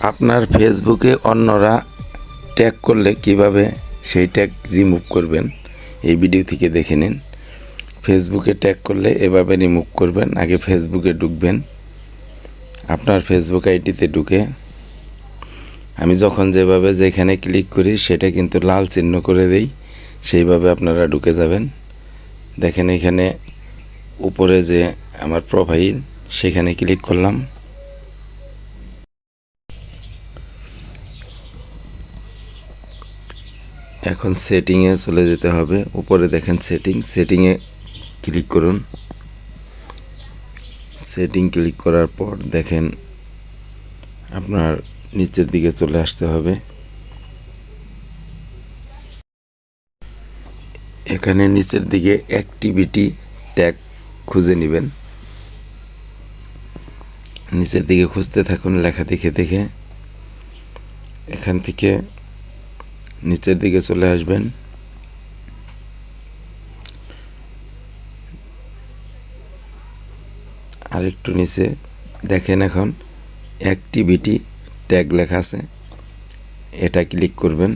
আপনার ফেসবুকে অন্যরা ট্যাগ করলে কীভাবে সেই ট্যাগ রিমুভ করবেন? এই ভিডিও থেকে দেখে নিন। ফেসবুকে ট্যাগ করলে এভাবে রিমুভ করবেন। আগে ফেসবুকে ঢুকবেন। আপনার ফেসবুক আইডিতে ঢুকে আমি যখন যেভাবে যেখানে ক্লিক করি, সেটা কিন্তু লাল চিহ্ন করে দেই। সেইভাবে আপনারা ঢুকে যাবেন। দেখেন এখানে উপরে যে আমার প্রোফাইল সেখানে ক্লিক করলাম। এখন সেটিংয়ে চলে যেতে হবে। উপরে দেখেন সেটিং সেটিংয়ে ক্লিক করুন। সেটিং ক্লিক করার পর দেখেন আপনার নিচের দিকে চলে আসতে হবে। এখানে নিচের দিকে অ্যাক্টিভিটি ট্যাগ খুঁজে নেবেন। নিচের দিকে খুঁজতে থাকুন লেখা দেখে দেখে। এখান থেকে নিচের দিকে চলে আসবেন। আর একটু নিচে দেখেন এখন, অ্যাক্টিভিটি ট্যাগ লেখা আছে, এটা ক্লিক করবেন।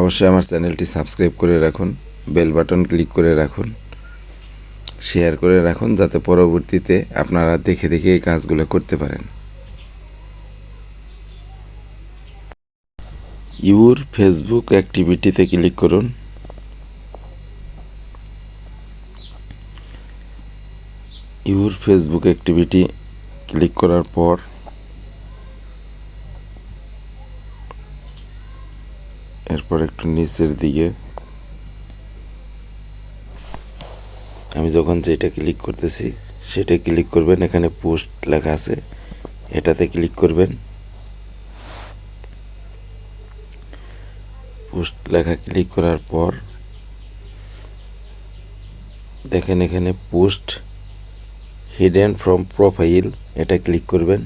অবশ্যই আমার চ্যানেলটি সাবস্ক্রাইব করে রাখুন, বেল বাটন ক্লিক করে রাখুন, শেয়ার করে রাখুন, যাতে পরবর্তীতে আপনারা দেখে দেখে এই কাজগুলো করতে পারেন। ইউর ফেসবুক অ্যাক্টিভিটিতে ক্লিক করুন। ইউর ফেসবুক অ্যাক্টিভিটি ক্লিক করার পর এরপর একটু নিচের দিকে আমি যখন যেটা ক্লিক করতেছি সেটা ক্লিক করবেন। এখানে পোস্ট লেখা আছে। এটাতে ক্লিক করবেন। পোস্ট লেখা ক্লিক করার পর দেখেন এখানে পোস্ট হিডেন ফ্রম প্রোফাইল এটা ক্লিক করবেন।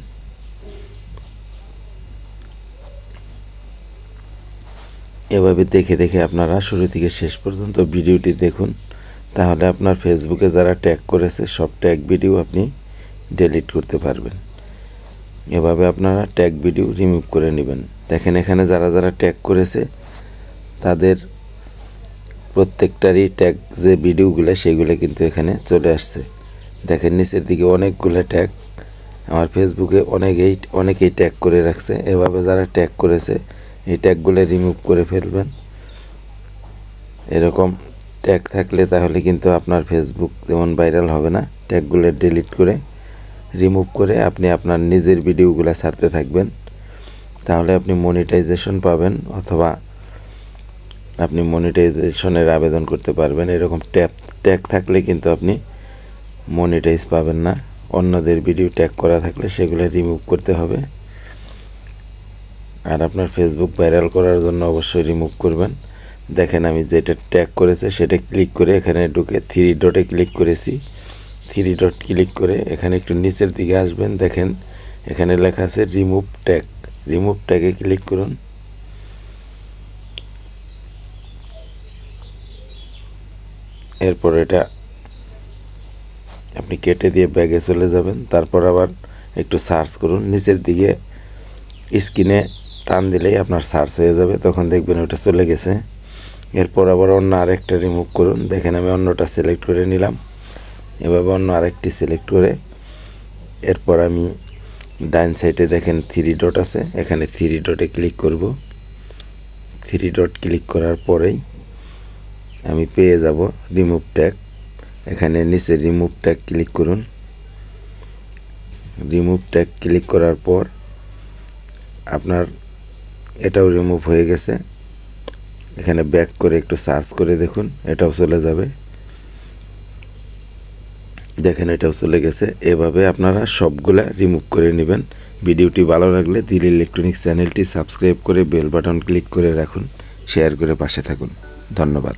এভাবে দেখে দেখে আপনারা শুরু থেকে শেষ পর্যন্ত ভিডিওটি দেখুন। তাহলে আপনার ফেসবুকে যারা ট্যাগ করেছে, সব ট্যাগ ভিডিও আপনি ডিলিট করতে পারবেন। এভাবে আপনারা ট্যাগ ভিডিও রিমুভ করে নেবেন। দেখেন এখানে যারা যারা ট্যাগ করেছে তাদের প্রত্যেকটারই ট্যাগ যে ভিডিওগুলো সেগুলো কিন্তু এখানে চলে আসছে। দেখেন, নিচের দিকে অনেকগুলো ট্যাগ আমার ফেসবুকে অনেকেই অনেকেই ট্যাগ করে রাখছে। এভাবে যারা ট্যাগ করেছে, এই ট্যাগগুলো রিমুভ করে ফেলবেন। এরকম ট্যাগ থাকলে তাহলে কিন্তু আপনার ফেসবুক যেমন ভাইরাল হবে না। ট্যাগগুলো ডিলিট করে রিমুভ করে আপনি আপনার নিজের ভিডিওগুলো ছাড়তে থাকবেন। তাহলে আপনি মনিটাইজেশন পাবেন অথবা আপনি মনিটাইজেশনের আবেদন করতে পারবেন। এরকম ট্যাপ ট্যাগ থাকলে কিন্তু আপনি মনিটাইজ পাবেন না। অন্যদের ভিডিও ট্যাগ করা থাকলে সেগুলো রিমুভ করতে হবে। আর আপনার ফেসবুক ভাইরাল করার জন্য অবশ্যই রিমুভ করবেন। দেখেন আমি যেটা ট্যাগ করেছে সেটা ক্লিক করে এখানে ঢুকে থ্রি ডটে ক্লিক করেছি। থ্রি ডট ক্লিক করে এখানে একটু নিচের দিকে আসবেন। দেখেন এখানে লেখা আছে রিমুভ ট্যাগ রিমুভ ট্যাগে ক্লিক করুন। এরপর এটা আপনি কেটে দিয়ে ব্যাগে চলে যাবেন। তারপর আবার একটু সার্চ করুন। নিচের দিকে স্ক্রিনে টান দিলেই আপনার সার্চ হয়ে যাবে। তখন দেখবেন ওটা চলে গেছে। এরপর আবার অন্য আরেকটা রিমুভ করুন। দেখেন আমি অন্যটা সিলেক্ট করে নিলাম। এভাবে অন্য আরেকটি সিলেক্ট করে এরপর আমি ডাইন সাইডে দেখেন থ্রি ডট আছে। এখানে থ্রি ডটে ক্লিক করব। থ্রি ডট ক্লিক করার পরেই আমি পেয়ে যাব রিমুভ ট্যাগ এখানে নিচে রিমুভ ট্যাগ ক্লিক করুন। রিমুভ ট্যাগ ক্লিক করার পর আপনার এটাও রিমুভ হয়ে গেছে। এখানে ব্যাক করে একটু সার্চ করে দেখুন, এটাও চলে যাবে। দেখেন, এটাও চলে গেছে। এভাবে আপনারা সবগুলা রিমুভ করে নেবেন। ভিডিওটি ভালো লাগলে দিল ইলেকট্রনিক্স চ্যানেলটি সাবস্ক্রাইব করে বেল বাটন ক্লিক করে রাখুন। শেয়ার করে পাশে থাকুন। ধন্যবাদ।